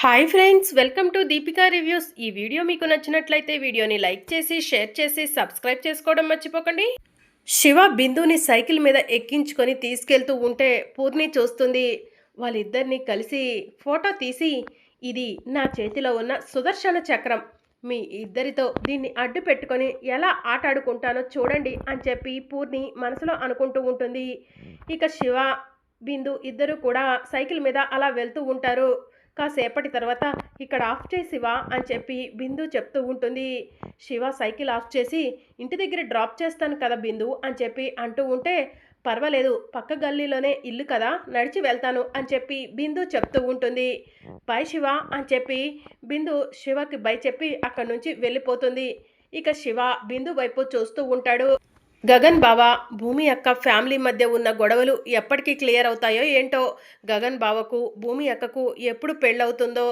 Hi friends welcome to Deepika reviews ఈ video మీకు నచ్చినట్లయితే వీడియోని లైక్ చేసి షేర్ చేసి సబ్స్క్రైబ్ చేసుకోవడం మర్చిపోకండి. శివ బిందుని సైకిల్ మీద ఎక్కించుకొని తీసుకెళ్తూ ఉంటే పూర్ణి చూస్తుంది. వాళ్ళిద్దరిని కలిసి ఫోటో తీసి ఇది నా చేతిలో ఉన్న సుదర్శన చక్రం. మీ ఇద్దరితో దీన్ని అడ్డు పెట్టుకొని ఎలా ఆట ఆడుకుంటానో చూడండి అని చెప్పి పూర్ణి మనసులో అనుకుంటూ ఉంటుంది. ఇక శివ బిందు ఇద్దరు కూడా సైకిల్ మీద అలా వెళ్తూ ఉంటారు. కాసేపటి తర్వాత ఇక్కడ ఆఫ్ చేసివా అని చెప్పి బిందు చెప్తూ ఉంటుంది. శివ సైకిల్ ఆఫ్ చేసి ఇంటి దగ్గర డ్రాప్ చేస్తాను కదా బిందు అని చెప్పి అంటూ ఉంటే పర్వాలేదు పక్క గల్లీలోనే ఇల్లు కదా నడిచి వెళ్తాను అని చెప్పి బిందు చెప్తూ ఉంటుంది. బై శివ అని చెప్పి బిందు శివకి బై చెప్పి అక్కడి నుంచి వెళ్ళిపోతుంది. ఇక శివ బిందు వైపు చూస్తూ ఉంటాడు. గగన్ బావ భూమి అక్క ఫ్యామిలీ మధ్య ఉన్న గొడవలు ఎప్పటికీ క్లియర్ అవుతాయో ఏంటో గగన్ బావకు భూమి అక్కకు ఎప్పుడు పెళ్ళవుతుందో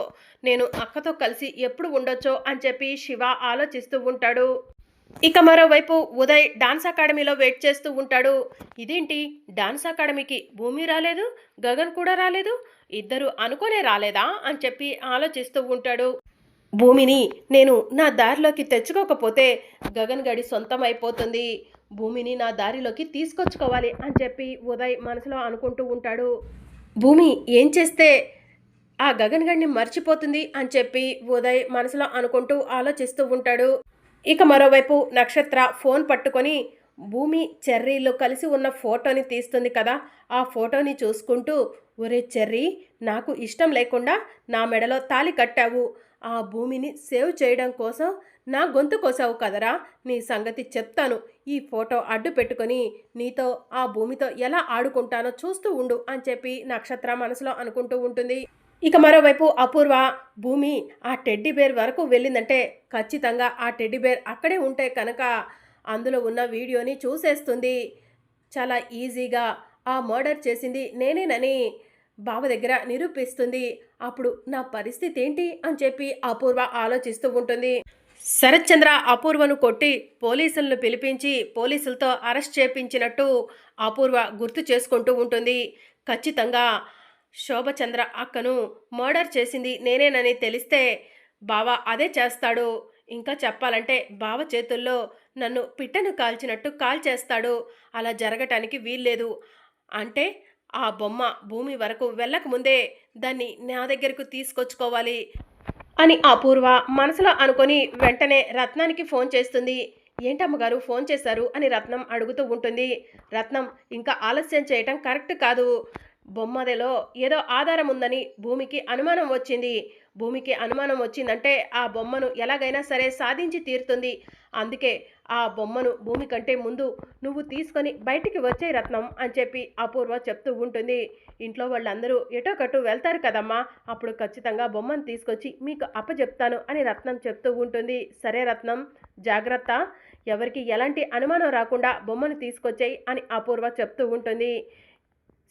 నేను అక్కతో కలిసి ఎప్పుడు ఉండొచ్చో అని చెప్పి శివ ఆలోచిస్తూ ఉంటాడు. ఇక మరోవైపు ఉదయ్ డాన్స్ అకాడమీలో వెయిట్ చేస్తూ ఉంటాడు. ఇదేంటి? డాన్స్ అకాడమీకి భూమి రాలేదు గగన్ కూడా రాలేదు ఇద్దరు అనుకోనే రాలేదా అని చెప్పి ఆలోచిస్తూ ఉంటాడు. భూమిని నేను నా దారిలోకి తెచ్చుకోకపోతే గగన్ గడి సొంతం అయిపోతుంది భూమిని నా దారిలోకి తీసుకొచ్చుకోవాలి అని చెప్పి ఉదయ్ మనసులో అనుకుంటూ ఉంటాడు. భూమి ఏం చేస్తే ఆ గగన్ గడిని మర్చిపోతుంది అని చెప్పి ఉదయ్ మనసులో అనుకుంటూ ఆలోచిస్తూ ఉంటాడు. ఇక మరోవైపు నక్షత్ర ఫోన్ పట్టుకొని భూమి చెర్రీలు కలిసి ఉన్న ఫోటోని తీస్తుంది కదా ఆ ఫోటోని చూసుకుంటూ ఒరే చెర్రీ నాకు ఇష్టం లేకుండా నా మెడలో తాలి కట్టావు. ఆ భూమిని సేవ్ చేయడం కోసం నా గొంతు కోసావు కదరా నీ సంగతి చెప్తాను. ఈ ఫోటో అడ్డు పెట్టుకొని నీతో ఆ భూమితో ఎలా ఆడుకుంటానో చూస్తూ ఉండు అని చెప్పి నక్షత్ర మనసులో అనుకుంటూ ఉంటుంది. ఇక మరోవైపు అపూర్వ భూమి ఆ టెడ్డీ బేర్ వరకు వెళ్ళిందంటే ఖచ్చితంగా ఆ టెడ్డీ బేర్ అక్కడే ఉంటే కనుక అందులో ఉన్న వీడియోని చూసేస్తుంది. చాలా ఈజీగా ఆ మర్డర్ చేసింది నేనేనని బావ దగ్గర నిరూపిస్తుంది. అప్పుడు నా పరిస్థితి ఏంటి అని చెప్పి అపూర్వ ఆలోచిస్తూ ఉంటుంది. శరత్చంద్ర అపూర్వను కొట్టి పోలీసులను పిలిపించి పోలీసులతో అరెస్ట్ చేపించినట్టు అపూర్వ గుర్తు చేసుకుంటూ ఉంటుంది. ఖచ్చితంగా శోభచంద్ర అక్కను మర్డర్ చేసింది నేనేనని తెలిస్తే బావ అదే చేస్తాడు. ఇంకా చెప్పాలంటే బావ చేతుల్లో నన్ను పిట్టను కాల్చినట్టు కాల్చేస్తాడు అలా జరగటానికి వీల్లేదు. అంటే ఆ బొమ్మ భూమి వరకు వెళ్ళకముందే దాన్ని నా దగ్గరకు తీసుకొచ్చుకోవాలి. అని అపూర్వ మనసులో అనుకొని వెంటనే రత్నానికి ఫోన్ చేస్తుంది. ఏంటమ్మగారు ఫోన్ చేశారు? అని రత్నం అడుగుతూ ఉంటుంది. రత్నం ఇంకా ఆలస్యం చేయటం కరెక్ట్ కాదు. బొమ్మదలో ఏదో ఆధారం ఉందని భూమికి అనుమానం వచ్చింది. భూమికి అనుమానం వచ్చిందంటే ఆ బొమ్మను ఎలాగైనా సరే సాధించి తీరుతుంది. అందుకే ఆ బొమ్మను భూమి కంటే ముందు నువ్వు తీసుకొని బయటికి వచ్చే రత్నం అని చెప్పి అపూర్వ చెప్తూ ఉంటుంది. ఇంట్లో వాళ్ళందరూ ఎటో వెళ్తారు కదమ్మా. అప్పుడు ఖచ్చితంగా బొమ్మను తీసుకొచ్చి మీకు అప్పచెప్తాను అని రత్నం చెప్తూ ఉంటుంది. సరే రత్నం జాగ్రత్త. ఎవరికి ఎలాంటి అనుమానం రాకుండా బొమ్మను తీసుకొచ్చాయి అని అపూర్వ చెప్తూ ఉంటుంది.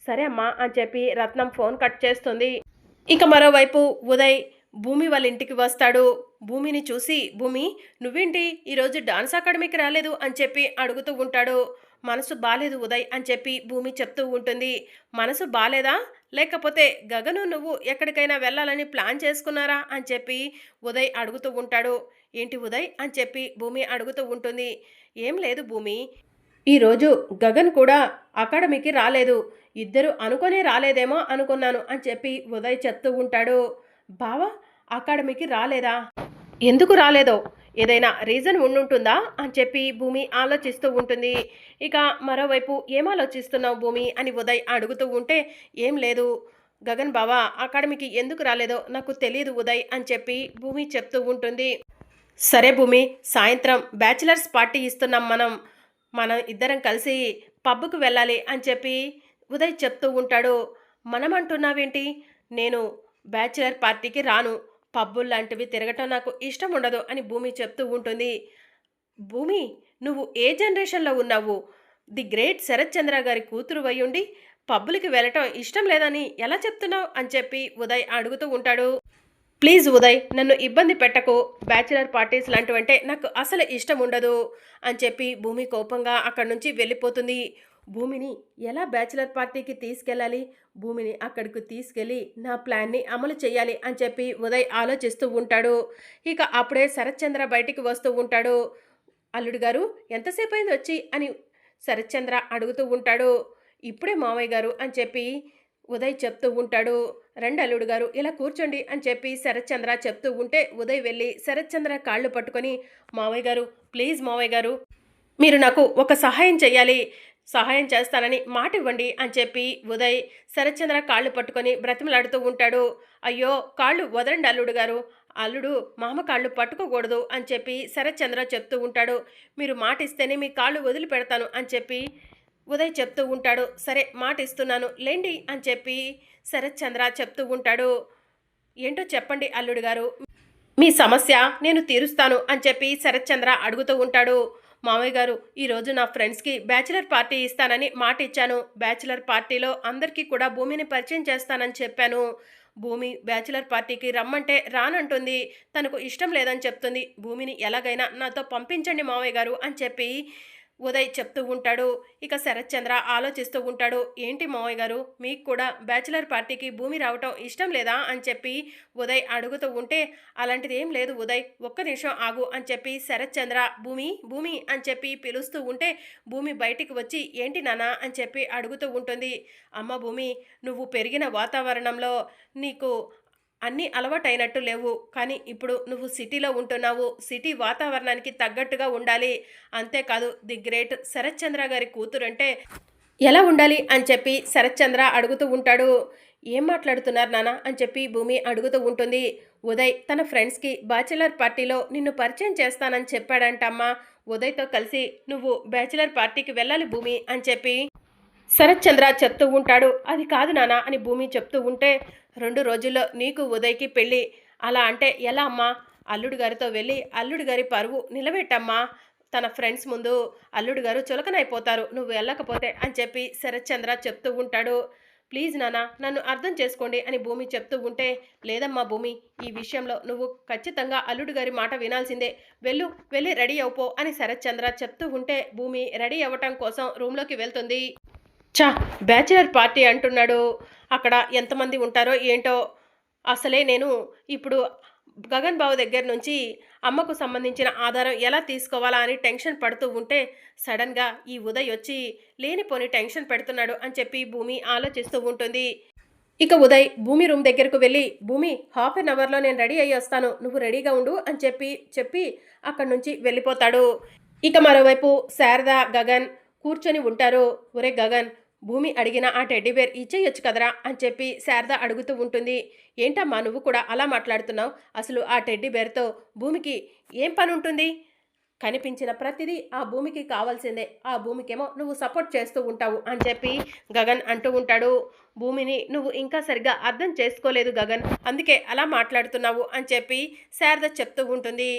సరే అమ్మా అని చెప్పి రత్నం ఫోన్ కట్ చేస్తుంది. ఇక మరోవైపు ఉదయ్ భూమి వాళ్ళ ఇంటికి వస్తాడు. భూమిని చూసి భూమి నువ్వేంటి? ఈరోజు డాన్స్ అకాడమీకి రాలేదు అని చెప్పి అడుగుతూ ఉంటాడు. మనసు బాలేదు ఉదయ్ అని చెప్పి భూమి చెప్తూ ఉంటుంది. మనసు బాలేదా? లేకపోతే గగను నువ్వు ఎక్కడికైనా వెళ్ళాలని ప్లాన్ చేసుకున్నారా? అని చెప్పి ఉదయ్ అడుగుతూ ఉంటాడు. ఏంటి ఉదయ్? అని చెప్పి భూమి అడుగుతూ ఉంటుంది. ఏం లేదు భూమి. ఈరోజు గగన్ కూడా అకాడమీకి రాలేదు. ఇద్దరు అనుకునే రాలేదేమో అనుకున్నాను అని చెప్పి ఉదయ్ చెప్తూ ఉంటాడు. బావా అకాడమీకి రాలేదా? ఎందుకు రాలేదో? ఏదైనా రీజన్ ఉండుంటుందా? అని చెప్పి భూమి ఆలోచిస్తూ ఉంటుంది. ఇక మరోవైపు ఏం ఆలోచిస్తున్నావు భూమి అని ఉదయ్ అడుగుతూ ఉంటే ఏం లేదు. గగన్ బావా అకాడమీకి ఎందుకు రాలేదో నాకు తెలియదు ఉదయ్ అని చెప్పి భూమి చెప్తూ ఉంటుంది. సరే భూమి సాయంత్రం బ్యాచిలర్స్ పార్టీ ఇస్తున్నాం మనం. మనం ఇద్దరం కలిసి పబ్కు వెళ్ళాలి అని చెప్పి ఉదయ్ చెప్తూ ఉంటాడు. మనం అంటున్నావేంటి నేను బ్యాచిలర్ పార్టీకి రాను. పబ్బులు లాంటివి తిరగటం నాకు ఇష్టం ఉండదు అని భూమి చెప్తూ ఉంటుంది. భూమి నువ్వు ఏ జనరేషన్లో ఉన్నావు? ది గ్రేట్ శరత్ చంద్ర గారి కూతురు ఉండి పబ్బులకి వెళ్ళటం ఇష్టం లేదని ఎలా చెప్తున్నావు? అని చెప్పి ఉదయ్ అడుగుతూ ఉంటాడు. ప్లీజ్ ఉదయ్ నన్ను ఇబ్బంది పెట్టకు. బ్యాచిలర్ పార్టీస్ లాంటివంటే నాకు అసలు ఇష్టం ఉండదు అని చెప్పి భూమి కోపంగా అక్కడి నుంచి వెళ్ళిపోతుంది. భూమిని ఎలా బ్యాచిలర్ పార్టీకి తీసుకెళ్ళాలి? భూమిని అక్కడికి తీసుకెళ్ళి నా ప్లాన్ని అమలు చేయాలి అని చెప్పి ఉదయ్ ఆలోచిస్తూ ఉంటాడు. ఇక అప్పుడే శరత్చంద్ర బయటికి వస్తూ ఉంటాడు. అల్లుడు గారు ఎంతసేపు అయింది వచ్చి? అని శరత్చంద్ర అడుగుతూ ఉంటాడు. ఇప్పుడే మామయ్య గారు అని చెప్పి ఉదయ్ చెప్తూ ఉంటాడు. రెండు అల్లుడు గారు ఇలా కూర్చోండి అని చెప్పి శరత్చంద్ర చెప్తూ ఉంటే ఉదయ్ వెళ్ళి శరత్చంద్ర కాళ్ళు పట్టుకొని మావయ్య గారు ప్లీజ్ మావయ్య గారు మీరు నాకు ఒక సహాయం చేయాలి సహాయం చేస్తానని మాట ఇవ్వండి అని చెప్పి ఉదయ్ శరత్చంద్ర కాళ్ళు పట్టుకొని బ్రతిమలాడుతూ ఉంటాడు. అయ్యో కాళ్ళు వదలండి అల్లుడు గారు. అల్లుడు మామ కాళ్ళు పట్టుకోకూడదు అని చెప్పి శరత్చంద్ర చెప్తూ ఉంటాడు. మీరు మాట ఇస్తేనే మీ కాళ్ళు వదిలిపెడతాను అని చెప్పి ఉదయ్ చెప్తూ ఉంటాడు. సరే మాట ఇస్తున్నాను లేండి అని చెప్పి శరత్చంద్ర చెప్తూ ఉంటాడు. ఏంటో చెప్పండి అల్లుడు గారు. మీ సమస్య నేను తీరుస్తాను అని చెప్పి శరత్చంద్ర అడుగుతూ ఉంటాడు. మామయ్య గారు ఈరోజు నా ఫ్రెండ్స్కి బ్యాచిలర్ పార్టీ ఇస్తానని మాట ఇచ్చాను. బ్యాచిలర్ పార్టీలో అందరికీ కూడా భూమిని పరిచయం చేస్తానని చెప్పాను. భూమి బ్యాచిలర్ పార్టీకి రమ్మంటే రానంటుంది. తనకు ఇష్టం లేదని చెప్తుంది. భూమిని ఎలాగైనా నాతో పంపించండి మామయ్య గారు అని చెప్పి ఉదయ్ చెప్తూ ఉంటాడు. ఇక శరత్చంద్ర ఆలోచిస్తూ ఉంటాడు. ఏంటి మావయ్య గారు? మీకు కూడా బ్యాచిలర్ పార్టీకి భూమి రావటం ఇష్టం లేదా? అని చెప్పి ఉదయ్ అడుగుతూ ఉంటే అలాంటిది ఏం లేదు ఉదయ్ ఒక్క నిమిషం ఆగు అని చెప్పి శరత్చంద్ర భూమి భూమి అని చెప్పి పిలుస్తూ ఉంటే భూమి బయటికి వచ్చి ఏంటి నానా అని చెప్పి అడుగుతూ ఉంటుంది. అమ్మ భూమి నువ్వు పెరిగిన వాతావరణంలో నీకు అన్నీ అలవాటైనట్టు లేవు. కానీ ఇప్పుడు నువ్వు సిటీలో ఉంటున్నావు. సిటీ వాతావరణానికి తగ్గట్టుగా ఉండాలి. అంతేకాదు ది గ్రేట్ శరత్చంద్ర గారి కూతురంటే ఎలా ఉండాలి అని చెప్పి శరత్చంద్ర అడుగుతూ ఉంటాడు. ఏం మాట్లాడుతున్నారు నాన్న అని చెప్పి భూమి అడుగుతూ ఉంటుంది. ఉదయ్ తన ఫ్రెండ్స్కి బ్యాచిలర్ పార్టీలో నిన్ను పరిచయం చేస్తానని చెప్పాడంటమ్మా. ఉదయ్తో కలిసి నువ్వు బ్యాచిలర్ పార్టీకి వెళ్ళాలి భూమి అని చెప్పి శరత్చంద్ర చెప్తూ ఉంటాడు. అది కాదు నానా అని భూమి చెప్తూ ఉంటే రెండు రోజుల్లో నీకు ఉదయ్కి పెళ్ళి. అలా అంటే ఎలా అమ్మా? అల్లుడు గారితో వెళ్ళి అల్లుడు గారి పరువు నిలబెట్టమ్మా. తన ఫ్రెండ్స్ ముందు అల్లుడు గారు చులకనైపోతారు. నువ్వు వెళ్ళకపోతే అని చెప్పి శరత్చంద్ర చెప్తూ ఉంటాడు. ప్లీజ్ నానా నన్ను అర్థం చేసుకోండి అని భూమి చెప్తూ ఉంటే లేదమ్మా భూమి ఈ విషయంలో నువ్వు ఖచ్చితంగా అల్లుడు గారి మాట వినాల్సిందే. వెళ్ళు వెళ్ళి రెడీ అవుపో అని శరత్చంద్ర చెప్తూ ఉంటే భూమి రెడీ అవ్వటం కోసం రూమ్లోకి వెళ్తుంది. చా బ్యాచిలర్ పార్టీ అంటున్నాడు. అక్కడ ఎంతమంది ఉంటారో ఏంటో అసలే నేను ఇప్పుడు గగన్ బాబు దగ్గర నుంచి అమ్మకు సంబంధించిన ఆధారం ఎలా తీసుకోవాలా అని టెన్షన్ పడుతూ ఉంటే సడన్గా ఈ ఉదయ్ వచ్చి లేనిపోని టెన్షన్ పెడుతున్నాడు అని చెప్పి భూమి ఆలోచిస్తూ ఉంటుంది. ఇక ఉదయ్ భూమి రూమ్ దగ్గరకు వెళ్ళి భూమి హాఫ్ అన్ అవర్లో నేను రెడీ అయ్యి వస్తాను. నువ్వు రెడీగా ఉండు అని చెప్పి చెప్పి అక్కడి నుంచి వెళ్ళిపోతాడు. ఇక మరోవైపు శారద గగన్ కూర్చొని ఉంటారు. ఒరే గగన్ భూమి అడిగిన ఆ టెడ్డీబేర్ ఇచ్చేయొచ్చు కదరా అని చెప్పి శారద అడుగుతూ ఉంటుంది. ఏంటమ్మా నువ్వు కూడా అలా మాట్లాడుతున్నావు? అసలు ఆ టెడ్డీబేర్తో భూమికి ఏం పని ఉంటుంది? కనిపించిన ప్రతిదీ ఆ భూమికి కావాల్సిందే. ఆ భూమికేమో నువ్వు సపోర్ట్ చేస్తూ ఉంటావు అని చెప్పి గగన్ అంటూ ఉంటాడు. భూమిని నువ్వు ఇంకా సరిగ్గా అర్థం చేసుకోలేదు గగన్. అందుకే అలా మాట్లాడుతున్నావు అని చెప్పి శారద చెప్తూ ఉంటుంది.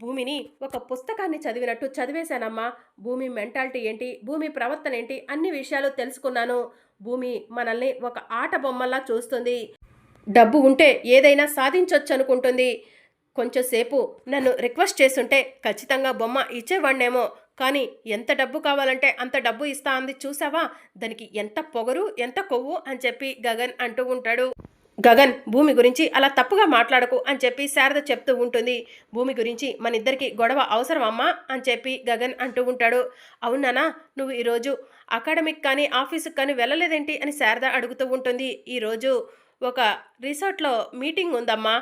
భూమిని ఒక పుస్తకాన్ని చదివినట్టు చదివేశానమ్మా. భూమి మెంటాలిటీ ఏంటి? భూమి ప్రవర్తన ఏంటి? అన్ని విషయాలు తెలుసుకున్నాను. భూమి మనల్ని ఒక ఆట బొమ్మల్లా చూస్తుంది. డబ్బు ఉంటే ఏదైనా సాధించవచ్చు అనుకుంటుంది కొంచెంసేపు నన్ను రిక్వెస్ట్ చేస్తుంటే ఖచ్చితంగా బొమ్మ ఇచ్చేవాడినేమో కానీ ఎంత డబ్బు కావాలంటే అంత డబ్బు ఇస్తా అంది చూసావా? దానికి ఎంత పొగరు ఎంత కొవ్వు అని చెప్పి గగన్ అంటూ ఉంటాడు. గగన్ భూమి గురించి అలా తప్పుగా మాట్లాడకు అని చెప్పి శారద చెప్తూ ఉంటుంది. భూమి గురించి మన ఇద్దరికి గొడవ అవసరం అమ్మా అని చెప్పి గగన్ అంటూ ఉంటాడు. అవునానా నువ్వు ఈరోజు అకాడమిక్ కానీ ఆఫీసుకి కానీ వెళ్ళలేదేంటి అని శారద అడుగుతూ ఉంటుంది. ఈరోజు ఒక రిసార్ట్లో మీటింగ్ ఉందమ్మా.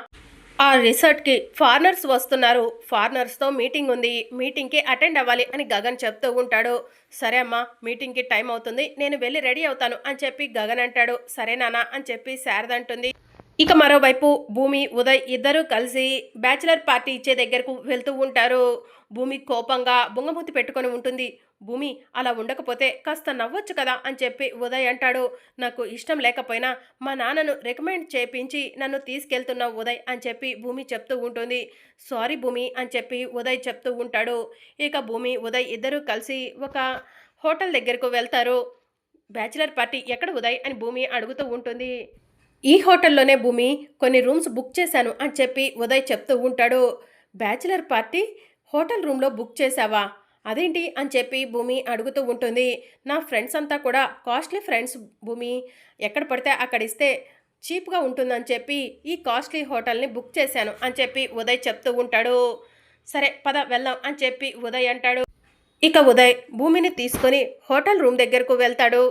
ఆ రిసార్ట్కి ఫారినర్స్ వస్తున్నారు. ఫారినర్స్తో మీటింగ్ ఉంది. మీటింగ్కి అటెండ్ అవ్వాలి అని గగన్ చెప్తూ ఉంటాడు. సరే అమ్మా మీటింగ్కి టైం అవుతుంది. నేను వెళ్ళి రెడీ అవుతాను అని చెప్పి గగన్ అంటాడు. సరే నానా అని చెప్పి శారద అంటుంది. ఇక మరోవైపు భూమి ఉదయ్ ఇద్దరూ కలిసి బ్యాచిలర్ పార్టీ ఇచ్చే దగ్గరకు వెళ్తూ ఉంటారు. భూమి కోపంగా బుంగమూతి పెట్టుకొని ఉంటుంది. భూమి అలా ఉండకపోతే కాస్త నవ్వొచ్చు కదా అని చెప్పి ఉదయ్ అంటాడు. నాకు ఇష్టం లేకపోయినా మా నాన్నను రికమెండ్ చేపించి నన్ను తీసుకెళ్తున్నావు ఉదయ్ అని చెప్పి భూమి చెప్తూ ఉంటుంది. సారీ భూమి అని చెప్పి ఉదయ్ చెప్తూ ఉంటాడు. ఇక భూమి ఉదయ్ ఇద్దరూ కలిసి ఒక హోటల్ దగ్గరకు వెళ్తారు. బ్యాచిలర్ పార్టీ ఎక్కడ ఉదయ్ అని భూమి అడుగుతూ ఉంటుంది. ఈ హోటల్లోనే భూమి కొన్ని రూమ్స్ బుక్ చేశాను అని చెప్పి ఉదయ్ చెప్తూ ఉంటాడు. Bachelor party? హోటల్ రూమ్లో బుక్ చేశావా? అదేంటి అని చెప్పి భూమి అడుగుతూ ఉంటుంది. నా ఫ్రెండ్స్ అంతా కూడా కాస్ట్లీ ఫ్రెండ్స్ భూమి. ఎక్కడ పడితే అక్కడ ఇస్తే చీప్గా ఉంటుందని చెప్పి ఈ కాస్ట్లీ హోటల్ని బుక్ చేశాను అని చెప్పి ఉదయ్ చెప్తూ ఉంటాడు. సరే పద వెళ్దాం అని చెప్పి ఉదయ్ అంటాడు. ఇక ఉదయ్ భూమిని తీసుకొని హోటల్ రూమ్ దగ్గరకు వెళ్తాడు.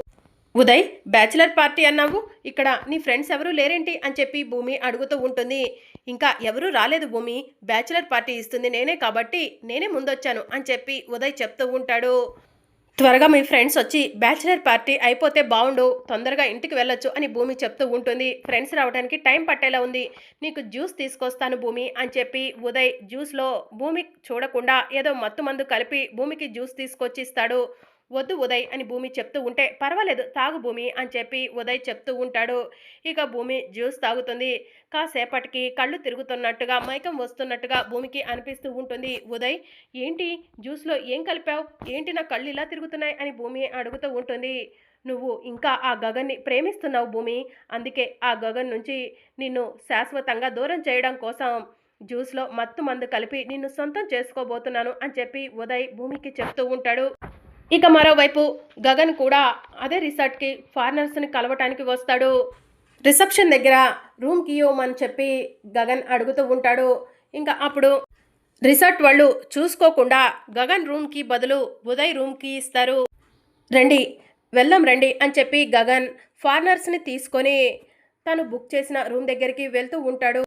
ఉదయ్ బ్యాచిలర్ పార్టీ అన్నావు? ఇక్కడ నీ ఫ్రెండ్స్ ఎవరు లేరేంటి? అని చెప్పి భూమి అడుగుతూ ఉంటుంది. ఇంకా ఎవరూ రాలేదు భూమి. బ్యాచిలర్ పార్టీ ఇస్తుంది నేనే కాబట్టి నేనే ముందొచ్చాను అని చెప్పి ఉదయ్ చెప్తూ ఉంటాడు. త్వరగా మీ ఫ్రెండ్స్ వచ్చి బ్యాచిలర్ పార్టీ అయిపోతే బాగుండు తొందరగా ఇంటికి వెళ్ళొచ్చు అని భూమి చెప్తూ ఉంటుంది. ఫ్రెండ్స్ రావడానికి టైం పట్టేలా ఉంది. నీకు జ్యూస్ తీసుకొస్తాను భూమి అని చెప్పి ఉదయ్ జ్యూస్లో భూమి చూడకుండా ఏదో మత్తు మందు కలిపి భూమికి జ్యూస్ తీసుకొచ్చి ఇస్తాడు వద్దు ఉదయ్ అని భూమి చెప్తూ ఉంటే పర్వాలేదు తాగు భూమి అని చెప్పి ఉదయ్ చెప్తూ ఉంటాడు. ఇక భూమి జ్యూస్ తాగుతుంది. కాసేపటికి కళ్ళు తిరుగుతున్నట్టుగా మైకం వస్తున్నట్టుగా భూమికి అనిపిస్తూ ఉంటుంది. ఉదయ్ ఏంటి? జ్యూస్లో ఏం కలిపావు? ఏంటి నా కళ్ళు ఇలా తిరుగుతున్నాయి? అని భూమి అడుగుతూ ఉంటుంది. నువ్వు ఇంకా ఆ గగన్ని ప్రేమిస్తున్నావు భూమి. అందుకే ఆ గగన్ నుంచి నిన్ను శాశ్వతంగా దూరం చేయడం కోసం జ్యూస్లో మత్తు మందు కలిపి నిన్ను సొంతం చేసుకోబోతున్నాను అని చెప్పి ఉదయ్ భూమికి చెప్తూ ఉంటాడు. ఇక మరోవైపు గగన్ కూడా అదే రిసార్ట్కి ఫారినర్స్ని కలవటానికి వస్తాడు. రిసెప్షన్ దగ్గర రూమ్కి ఇవ్వమని చెప్పి గగన్ అడుగుతూ ఉంటాడు. ఇంకా అప్పుడు రిసార్ట్ వాళ్ళు చూసుకోకుండా గగన్ రూమ్కి బదులు ఉదయ్ రూమ్కి ఇస్తారు. రండి వెళ్దాం రండి అని చెప్పి గగన్ ఫారినర్స్ని తీసుకొని తను బుక్ చేసిన రూమ్ దగ్గరికి వెళ్తూ ఉంటాడు.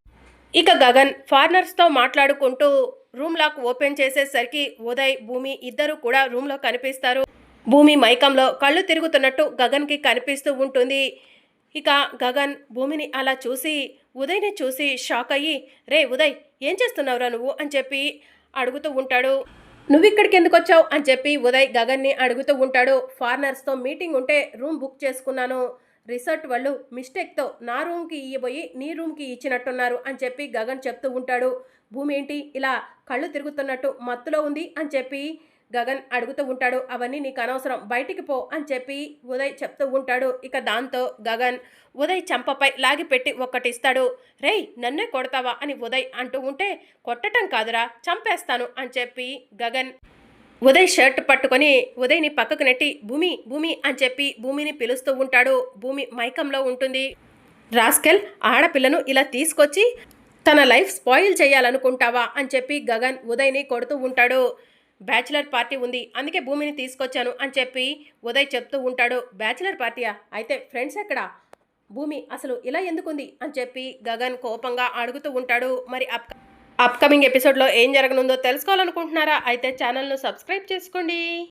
ఇక గగన్ ఫారినర్స్తో మాట్లాడుకుంటూ రూమ్ లాక్ ఓపెన్ చేసేసరికి ఉదయ్ భూమి ఇద్దరు కూడా రూమ్లో కనిపిస్తారు. భూమి మైకంలో కళ్ళు తిరుగుతున్నట్టు గగన్కి కనిపిస్తూ ఉంటుంది. ఇక గగన్ భూమిని అలా చూసి ఉదయ్ని చూసి షాక్ అయ్యి రే ఉదయ్ ఏం చేస్తున్నావురా నువ్వు? అని చెప్పి అడుగుతూ ఉంటాడు. నువ్వు ఇక్కడికి ఎందుకు వచ్చావు? అని చెప్పి ఉదయ్ గగన్ని అడుగుతూ ఉంటాడు. ఫారినర్స్తో మీటింగ్ ఉంటే రూమ్ బుక్ చేసుకున్నాను. రిసార్ట్ వాళ్ళు మిస్టేక్తో నా రూమ్కి ఇయ్యబోయి నీ రూమ్కి ఇచ్చినట్టున్నారు అని చెప్పి గగన్ చెప్తూ ఉంటాడు. భూమి ఏంటి ఇలా కళ్ళు తిరుగుతున్నట్టు మత్తులో ఉంది అని చెప్పి గగన్ అడుగుతూ ఉంటాడు. అవన్నీ నీకు అనవసరం. బయటికి పో అని చెప్పి ఉదయ్ చెప్తూ ఉంటాడు. ఇక దాంతో గగన్ ఉదయ్ చంపపై లాగిపెట్టి ఒక్కటిస్తాడు. రేయ్ నన్నే కొడతావా అని ఉదయ్ అంటూ ఉంటే కొట్టటం కాదురా చంపేస్తాను అని చెప్పి గగన్ ఉదయ్ షర్ట్ పట్టుకొని ఉదయ్ని పక్కకు నెట్టి భూమి భూమి అని చెప్పి భూమిని పిలుస్తూ ఉంటాడు. భూమి మైకంలో ఉంటుంది. రాస్కెల్ ఆడపిల్లను ఇలా తీసుకొచ్చి తన లైఫ్ స్పాయిల్ చేయాలనుకుంటావా అని చెప్పి గగన్ ఉదయ్ని కొడుతూ ఉంటాడు. బ్యాచిలర్ పార్టీ ఉంది అందుకే భూమిని తీసుకొచ్చాను అని చెప్పి ఉదయ్ చెప్తూ ఉంటాడు. బ్యాచిలర్ పార్టీయా? అయితే ఫ్రెండ్స్ ఎక్కడా? భూమి అసలు ఇలా ఎందుకుంది అని చెప్పి గగన్ కోపంగా అడుగుతూ ఉంటాడు. మరి అప్ అప్కమింగ్ ఎపిసోడ్లో ఏం జరగనుందో తెలుసుకోవాలనుకుంటున్నారా? అయితే ఛానల్ను సబ్స్క్రైబ్ చేసుకోండి.